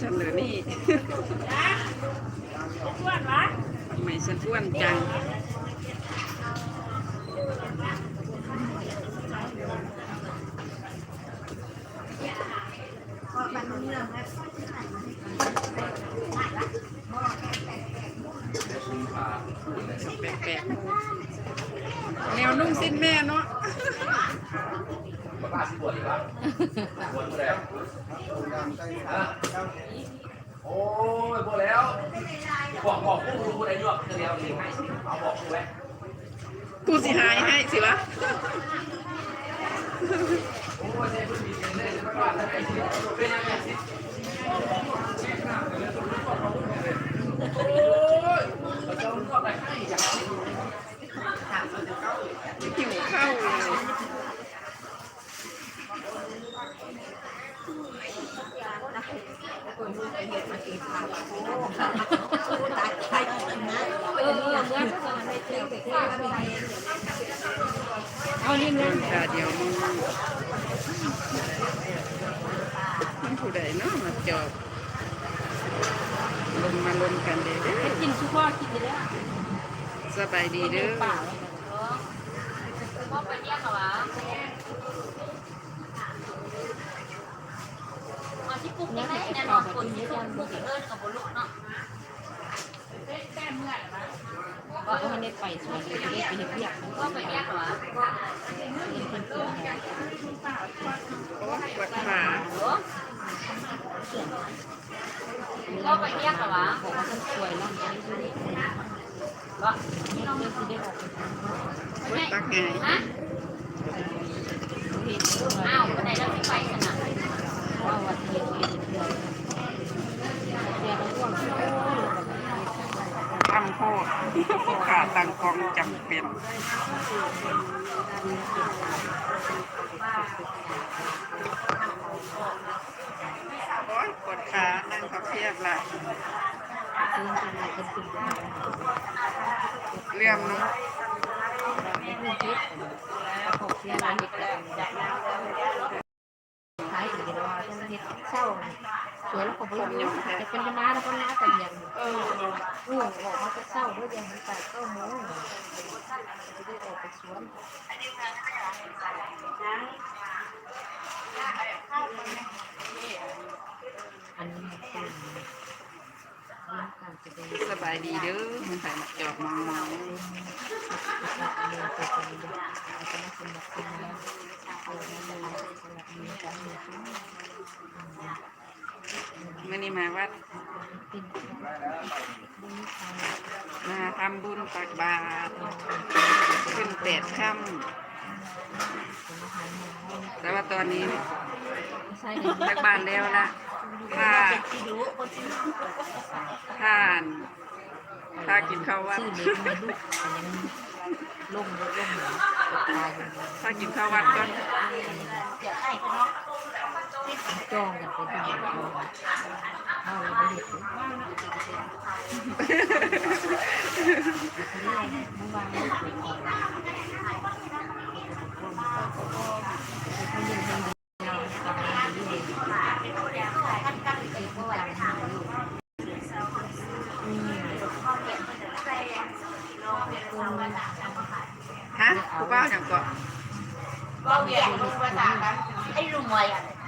ฉันเหรือนี่อ้วนวะทำไมฉันอ้วนจังแปลกๆแนวนุ่งสิ้นแม่เนาะ โอ้ยพอแล้ว บอกบอกพวกรู้อะได้วยเดียวเรียกให้เอาบอกกูไว้กูสิหายให้สิวะเป็นยังไงสิโอ้ยเราจะรู้อะไรให้อย่างนี้หิวข้าวเลยเออเมื่อเมื่อก่อนในเที่ยว เอาลิ้นเลยตาเดี๋ยวมึงมันผู้ใดเนาะมาจอบลงมาลงกันเด้อกินชุบพ่อกินไปแล้วสบายดีเด้อพ่อไปเรียกเหรอวะมาที่ปุ๊กนี่ได้แน่นอนคนที่คนปุ๊กเอิญกับบลูกเนาะ ก้เมื่อยนะก็ไม่ได้ไปสวนเลยไม่ได้ไปเห็นเรียกพ่อไปเรียกหรอเป็นคนเกิดเหตุโอ้ปวดขาพ่อไปเรียกหรอวะบอกว่าท่านป่วยร่างกายไม่ดีก็ไม่ต้องเลยที่ได้ออกไปทำปวดตักไงฮะอ้าววันไหนเราไปขนาด ว่าวันเหตุเหตุเดือนเดือนละช่วงโอ้ย ทำโคต รขาตังกองจำเป็นโอ้ยปวดขานั่งพับเพียบละเป็นอะไรเนสิ่งที่เลื่อมเนาะไม่พูดคิดหกเสียร้า นเด็กแล้วขายถึงเวลาต้องเฮ็ดเศร้าสวยแล้วก็บลูจะเป็นน้าแล้วก็น้าแต่ยังเออเออออกมาจะเศร้าด้วยยังไม่ไปก็โม้จะได้ออกไปสวนอันนี้สบายดีเด้อมันใส่จอบมองมองอ งการแสดงแล้วก็มาสมัครเป็นแล้วเอาแล้วก็สลับมีการมีทั้งมื่อนี้มาวัดเป็นบุญทางมาทำบุญตักบาตรขึ้นแปดค่ำแต่ว่าตอนนี้ใช่ตักบาตรแล้วละถ้าถ้าถ้ากินข้าววัดชื่อเล็กมีลูกแต่ยังล่มล่มหนาตายอยู่ถ้ากินข้าววัดก็ จองกันไปดูเอาเลยไม่หยุดเมื่อวานไม่เคยออกเขายังยังยาวฟังอยู่เลยคือผู้การหาอยู่อื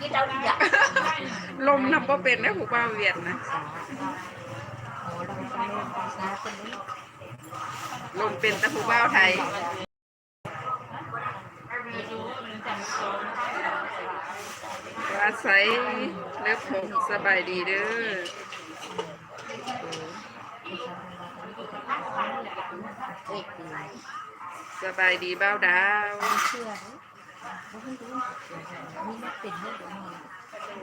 มฮะผู้บ้าอย่างก็ bao giờ luôn qua tà đó thấy luôn ngoài à cái đâu đi gặp ลมนับว่าเป็นนะผู้บ้าเวียดนะลมเป็นแต่ผู้บ้าไทยอาศัยเล็บผมสบายดีเด้อสบายดีเบ้าดาว เชื่อว่าเพิ่งรู้มีนักเป็นเรื่องของมัน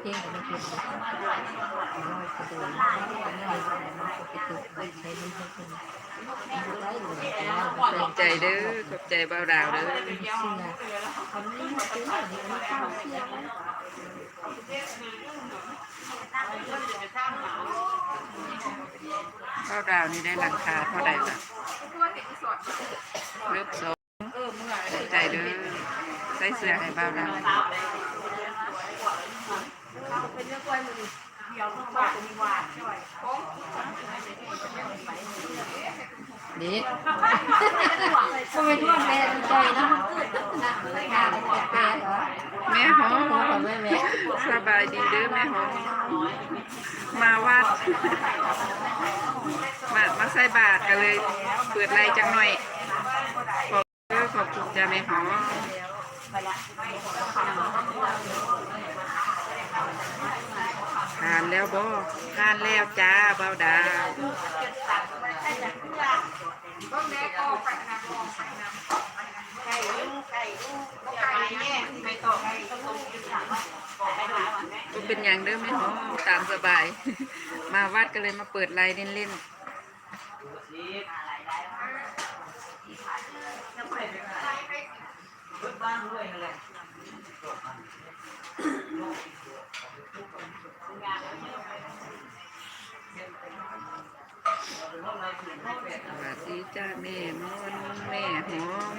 เพลงกับมันเป็นลอยกระโดดง่ายง่ายมันก็ไปตุกไปใช้มันให้คนมันได้เลยแต่ว่าขอบใจเด้อขอบใจเบ้าดาวเด้อเชื่อคนนี้มันเป็นคนนี้มันเข้าเชื่อเบ้าดาวนี่ได้หลังคาเท่าไหร่ละเลือบสองขอบใจเด้อ ส่เสื้อให้บ้าดาวเป็นเรื่องกล้วยมือเด็กก็ไม่ทั่วแม่ใจนะแปลเหรอม่หอมพ่อแม่แม่สบายดีเด้อแม่หอมมาวัดมามาใส่บาตรกันเลย เปิดไลน์จังหน่อยขอบเด้อขอบคุณจ้าแม่หอม ทานแล้วบ่ทานแล้วจ้าเบาดาวก็เป็นอย่างเดิมไหมหอตามสบาย มาวัดก็เลยมาเปิดไลน์เล่นๆ สวัสดีจ้าแม่มอนแม่หอม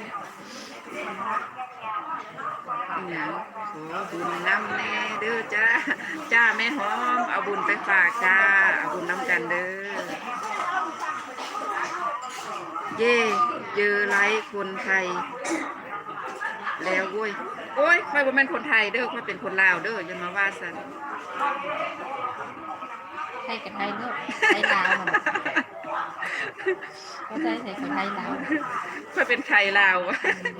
อหย่างขอบุญน้ำแน่เด้อจ้าจ้าแม่หอม เอาบุญไปฝากจ้า เอาบุญน้ำกันเด้อ เย่เจอไลคนไทย แล้วโว้ยโอ้ยค่อยบ่แม่นคนไทยเด้อค่อยเป็นคนลาวเด้ออย่ามาว่าสันให้กับไทยเนอะไทยลาวมันก็ใช่ใส่คนไทยลาวค่อยเป็นไทยลาว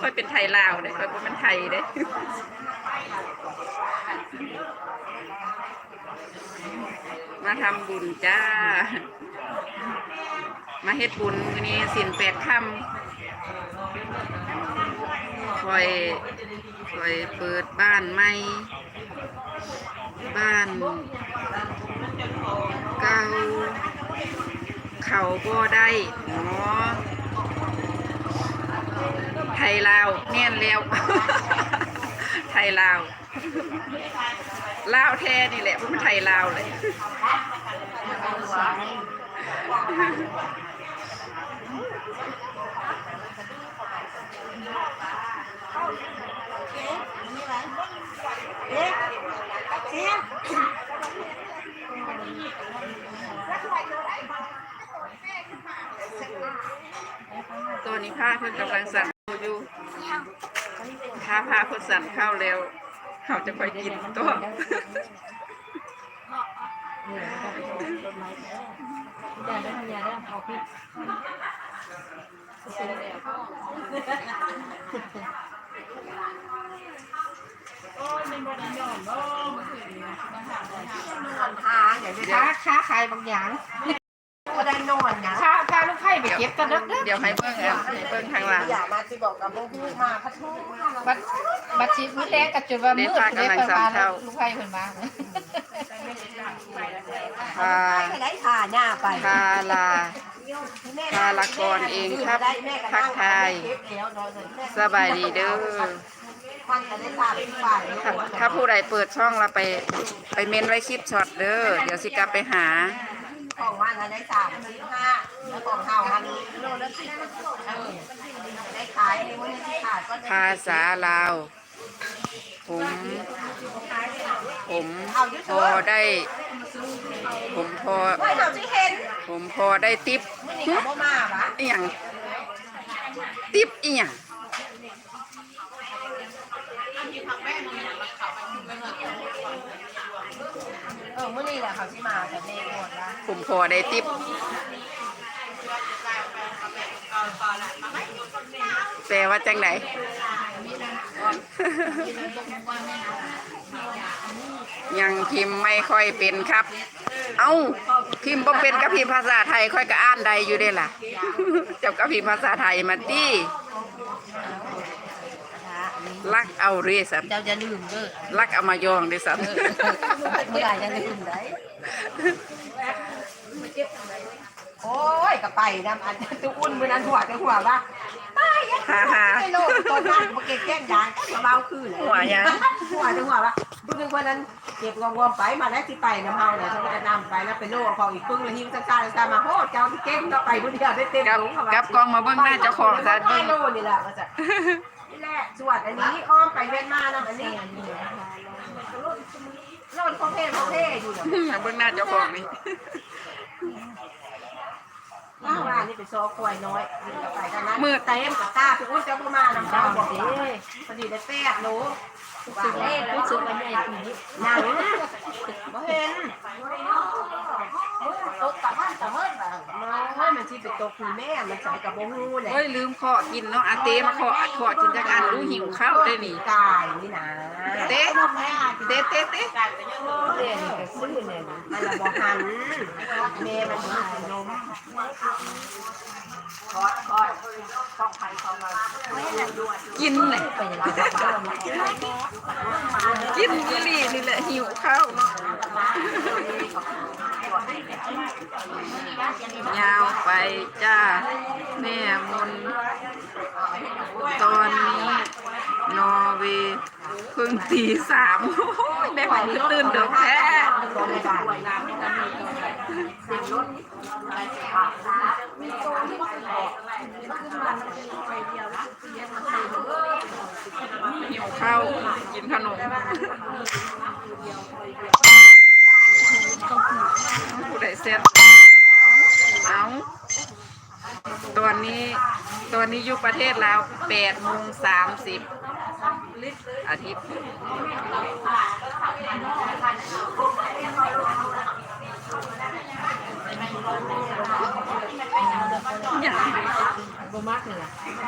ค่อยเป็นไทยลาวเด้ค่อยบ่แม่นไทยเด้มาทำบุญจ้า มาเฮ็ดบุญมื้อนี้สินแปดค่ำค อยคอยเปิดบ้านใหม่ บ้านเก่าเขาบ่ได้เนาะไทยลาวแน่นแล้ว ไทยลาวลาวแท้นี่แหละเพราะมันไทยลาวเลย ตอนนี้ผ้าเพิ่นกำลังสั่นอยู่ถ้าผ้าเพิ่นสั่นเข้าแล้วเขาจะไปกินตัวเนี่ยมันก็เป็นต้นไม้แท้อย่าได้อย่าได้เอาพิษหาอย่างนี้ค้าค้าขายบางอย่าง ก็ได้นอนนะค้าค้าลูกไข่ไปเก็บกันเด้อเด้อเดี๋ยวให้เบิ่งอะให้เบิ่งทางหลังอย่ามาสิบอกกับพวกพี่มาพัดทุกบัดบัดชีมื้อแรกก็จุดว่ามืดเลยเพิ่นมาแล้วลูกไข่เพิ่นมาพาไม่ได้ขาหน้าไปพาลาพาละกรเองครับทักทายสบายดีเด้อมันจะได้สามสิบบาทถ้าถ้าผู้ใดเปิดช่องเราไป ไปเม้นไว้คลิปช็อตเด้อเดี๋ยวสิกลับไปหา ของมันได้สามสิบห้าแล้วของเฮาอันนี้โลละสิบเออได้ขายในวันที่ขาดก็ภาษาลาว ผม ผมพอได้ ผมพอไม่เราที่เห็นผมพอได้ติปมันนี่เขาบ่มาปะอีหยังติปอีหยัง เออมื่อนี้แหละเขาที่มาแต่เมฆหมดละผมพอได้ติปแปลว่าจังไหนยังพิมพ์ไม่ค่อยเป็นครับ เอ้าพิมพ์บ่เป็นกับพิมพ์ภาษาไทยค่อยก็อ่านได้อยู่เด้ล่ะเจ้าก็พิมพ์ภาษาไทยมาติ ลักเอาเรสันเจ้าจะลืมเด้อลักเอามายองเด้สันเมื่อไหร่จะลืมได้โอ้ยกระไปน้ำอันตุอุ่นมือนั้นหัวจะหัวปะตายยังฮ่าฮ่าไม่โลดตอนนั้นมาเก็บแก้งยางมาเบาคืนเลยหัวยังหัวจะหัวปะพูดถึงคนนั้นเก็บงอมๆไปมาแล้วที่ไปน้ำเฮาเนี่ยฉันก็จะนำไปแล้วเป็นโลกของอีกปึ้งแล้วหิ้วซ่าๆซ่ามาโอ้เจ้าที่เก่งก็ไปผู้เดียวได้เต็มกับถุงเข้ามากับกล้องมาเบิ่งหน้าเจ้าของซะได้โลนี่แหละมาจากนี่ แหละสวดอันนี้อ้อมไปเวียนมานะอันนี้โลดของเท่ของเท่อยู่เนาะเบื้องหน้าเจ้าของนี่ว่านี่เป็นซอควายน้อยนี่ก็ไปกันนะมือเต็มกับตาพี่อุ้ยเจ้าพ่อมาน้ำตาบอกดิพอดีได้แป๊ดโลสึกเล่นรู้สึกว่าใหญ่กว่านี้หนังบ่เห็น ตกตะมันตะเมินแบบน้อยมันสิเป็นตัวคุณแม่มันใส่กับบ่ฮู้แหละเฮ้ยลืมขอกินเนาะอาเต้มาขอขอกินจักอันรู้หิวข้าวได้นี่กายนี่นะเต้เต้เต้เต้เล่นกับซื้อเนี่ยมันละบ่หันแม่มันบ่ให้นมคอดคอดต้องไผเข้ามาแม่น่ะด้วยกินเลยไปอย่างนี้ก็มากินอีหลีนี่แหละหิวข้าวเนาะ ยาวไปจ้าแม่มนตอนนี้นอร์เวย์เพิ่งตีสามโอ้ยแม่หอมคือตื่นเดือแท้หิวข้าวกินขนม ผู้ใดเซ็ตเอาตอนนี้ตอนนี้อยู่ประเทศลาวแปดโมงสามสิบอาทิตย์อย่างบ่มากเลยล่ะต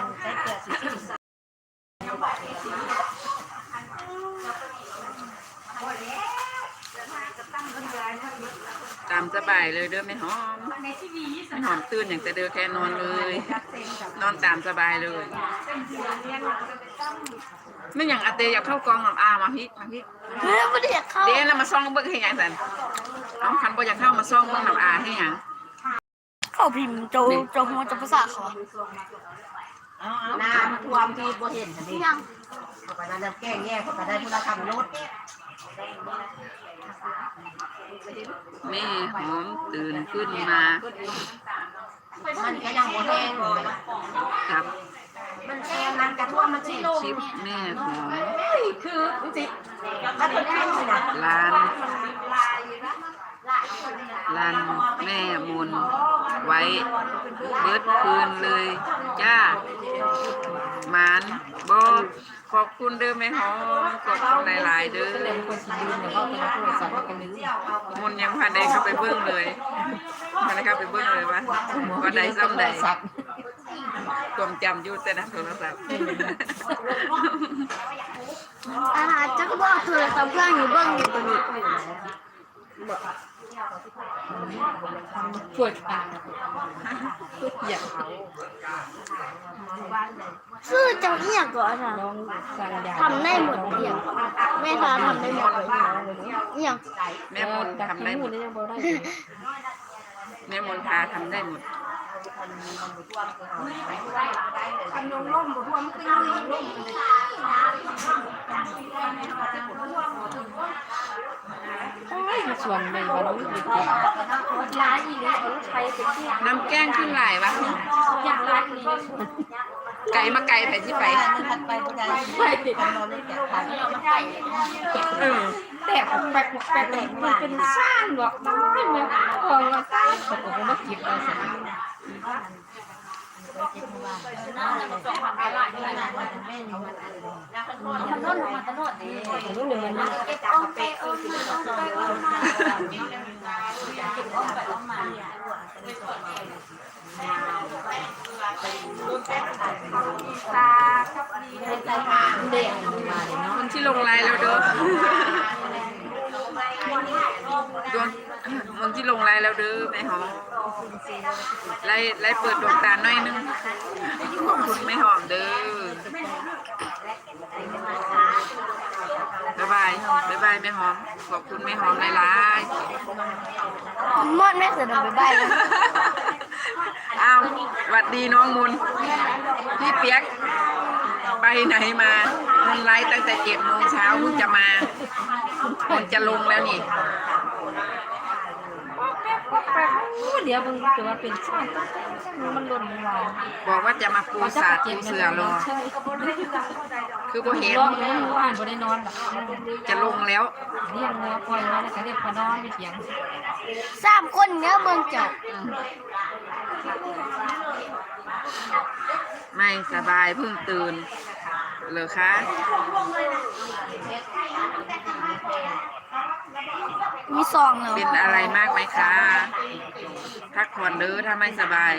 ามส บายเลยเด้อไม่หอมไม่หอมตื่นอย่างแต่เด้อแค่นอนเลย นอนตามสบายเลยไม่อย่างอาเตอยากเข้ากองกับอามาพี่มาพี่ไม่ได้อยากเข้าเดี๋ยวเรามาซ่องเบิ้งให้หยังสันเอาคันบ่อยากเข้ามาซ่องเบิ้งกับอาให้หยังเขาพิมพ์โจโจหัวจะภาษาเขาน้ำท่วมที่บ่เห็นอันนี้ยังเข้าไปนั้นแก้แง่เข้าไปได้ผู้ละคำรถ แม่หอมตื่นขึ้นมามันก็ยังบ่แห้งครับมันแห้งนั้นกระท่วมมันสิลชิปแม่หอมคือมันสิถ้าเป็นขึ้นนะร้านร้านแม่มุนไว้เบิดคืนเลย จ้าหมานบอ ขอบคุณเด้อแม่หอมขอบคุณหลาย ๆ เด้อมเนี่ยเขาเป็นโทรศัพท์กันลืมมนยังพันได้เข้าไปเบิ้งเลยพันได้เข้าไปเบิ้งเลยวะก็ได้ซ้ำได้ความจำอยู่แต่นะโทรศัพท์อาหารจะก็บอกเธอตำเพื่อนอยู่เบื้งอยู่ตรงนี้ ปวดปากอยากชื่อเจ้าเอียก่อนค่ะน้องสั่งยาทำได้หมดเอียแม่ทาทำได้หมดเอียแม่มนทำได้หมดยังบ่ได้แม่มนทาทำได้หมดคันนมล่มบ่ท่วมขึ้นเลย โอ้ยส่วนในวันนี้เด็กร้านอีกเลยเอาลูกใช้ไปเที่ยวน้ำแกงขึ้นหลายวะอยากร้านอีกไก่มาไก่ไปที่ไปไปผู้ใดไปติดนอนได้แก่ทันเออแต่แปลกแปลกมันเป็นสร้างหรอกมันไม่เหมือนของเราสร้างผมก็มากินเอาสิทำโน่นมาตลอดเลยรู้หนึ่งมันเก็บอ้อมไปอ้อมมาอ้อมไปอ้อมมาเก็บอ้อมไปอ้อมมาเด็ก มาเลยเนที่ลงไลน์แล้วเด้อโดน คนที่ลงไลน์แล้วเด้อแม่หอมไล่ไล่เปิดดวงตาหน่อยนึงขอบคุณแม่หอมเด้อบ๊ายบายบ๊ายบายแม่หอม ขอบคุณแม่หอมหลายๆมอดแม่เสือดำไปบ้านเลยอ้าวหวัดดีน้องมุนพี่เปียกไปไหนมามุนไลฟ์ตั้งแต่เจ็ดโมงเช้าเพิ่งจะมามุนจะลงแล้วนี่ เดี๋ยวมึงจะว่าเป็นชาติมันหล่นมาบอกว่าจะมาปูสาดปูเสือรอใช่คือบ่เห็นร้องแล้วว่านบ่ได้นอนหรอกจะลงแล้วเรียกงัวปล่อยไว้แล้วก็เรียกพอนอนไปเถียงสามคนเนื้อเมืองเจ้าไม่สบายเพิ่งตื่นเหรอคะ มีซองเนาะเป็นอะไรมากไหมคะพักผ่อนเด้อถ้าไม่สบาย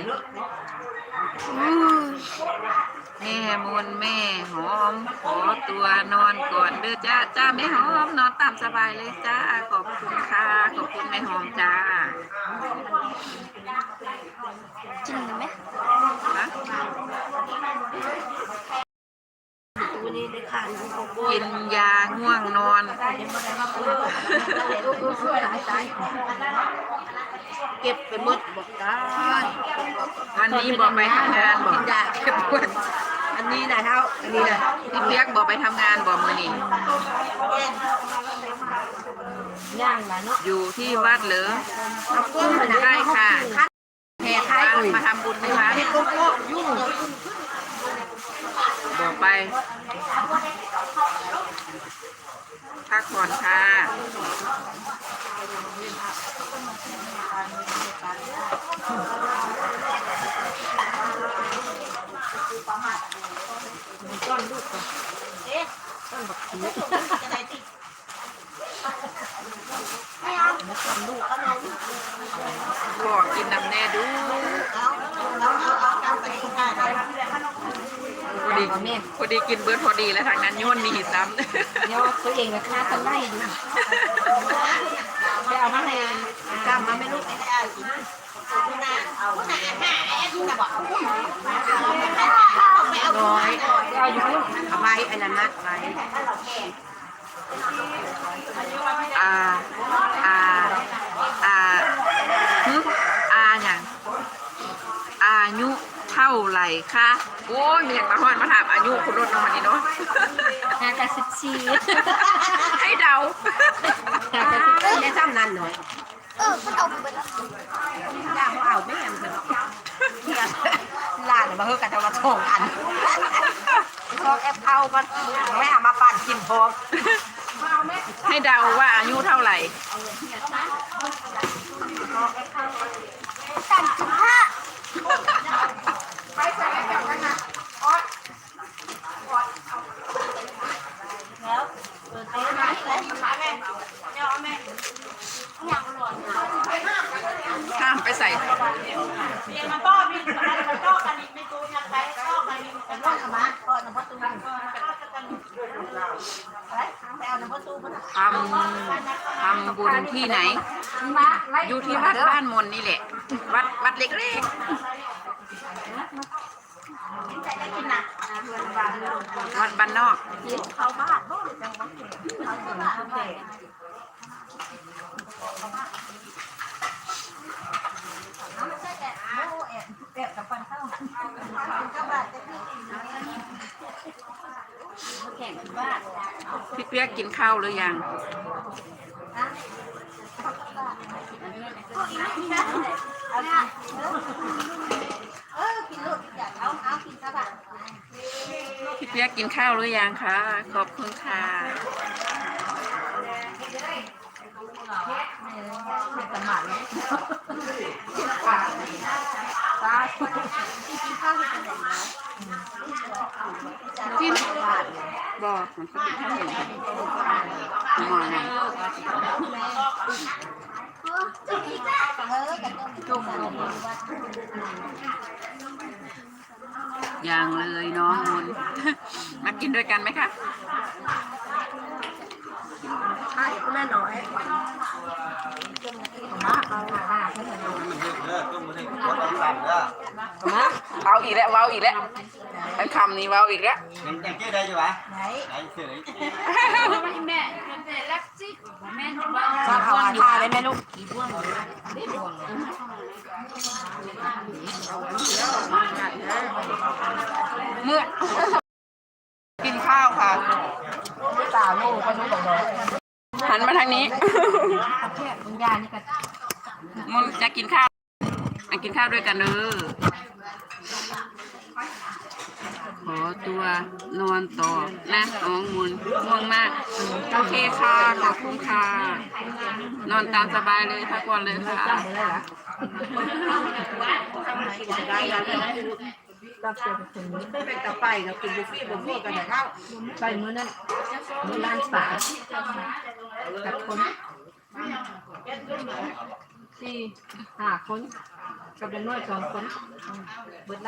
แม่มนแม่หอม ขอตัวนอนก่อนเด้อจ้าจ้าแม่หอมนอนตามสบายเลยจ้าขอบคุณค่ะขอบคุณแม่หอมจ้าจริงไหมฮะ กินยาง่วงนอน เก็บไปหมดบอกได้วันนี้บอกไปทำงานบอกกินยาเก็บปวดอันนี้นะเท่าอันนี้นะพี่เปียกบอกไปทำงานบอกมือนี่ย่างหลานเนาะอยู่ที่วัดเหรอเอาก้มนะใช่ค่ะแห่ไทยเอ่ยมาทำบุญ ไหมคะเฮ็ดโกโก้ยุ่งบอกไปพักผ่อนค่ะบอกกินน้ำแน่ดู พอดีพอดีกินเบิร์ดพอดีแล้วทางนั้นโย่นหนีซ้ำเดี๋ยวตัวเองก็ฆ่ากันไล่อยู่ไปเอามาให้จำมาไม่รู้น้อยเอาอยู่ลูกเอาไว้อันนั้นนะไว้อาอาอาฮึอาอย่างอายุ เท่าไหร่คะโอ้ยมีอย่างมาฮอนมาถามอายุคุณรถน้องวันนี้เนาะหากระสิบสี่ให้เดาหากระสิบได้ซ้ำนั่นหน่อยเออมันเอาไปแล้วย่าเขาเอาไม่แอมกันลาดมาเฮือกันจะมาส่งอันชอบแอปเข้ามันไม่เอามาปั่นกินพร้อมให้เดาว่าอายุเท่าไหร่ สามสิบห้า ข้ามไปใส่ ทำทำบุญที่ไหน อยู่ที่วัดบ้านมนนี่แหละ วัดวัดเล็กๆ วัดบ้านนอกพี่เปียกกินข้าวหรือยัง เออกินลูกอยากเอาเอากินซะบ้างพี่เปียกกินข้าวหรือยังคะ ขอบคุณค่ะเป็นสมาธิตากินข้าวให้กันเลยน จิ้มบอกมันก็เป็นข้าวเหนียวหมอนะเออจุกอีกแล้วเออกันจุกจุกอย่างเลยน้องมนมากินด้วยกันไหมคะ ใช่แม่น้อยมาเอาหาเพื่อนมาเว้าอีกแล้วเว้าอีกแล้วไอ้คำนี้เว้าอีกแล้วยังเจ๊ได้อยู่ไหนไหนเสือไหนแม่แม่รักสิแม่ว่าเอาอาทาได้ไหมลูกเมื่อกินข้าวค่ะสาลูกคนนู้นบอกเลยหั นมาทางนี้แค่คุณยานี่ก็มันจะกินข้าวมากินข้าวด้วยกันเด้อขอตัวนอนต่อนะน้องมุนง่วงมาก โอเคค่ะ ขอบคุณค่ะ นอนตามสบายเลยพักวันเลยค่ะได้แล้ วก็เป็นคนนี้เป็นตะไปเรากินบุฟเฟี่บุฟฟี่กันอย่างเข้าไปมื้อนั้นมื้อล้านป่ากับคนสี่ห้าคนกับเด็กน้อยสองคนเบิดได้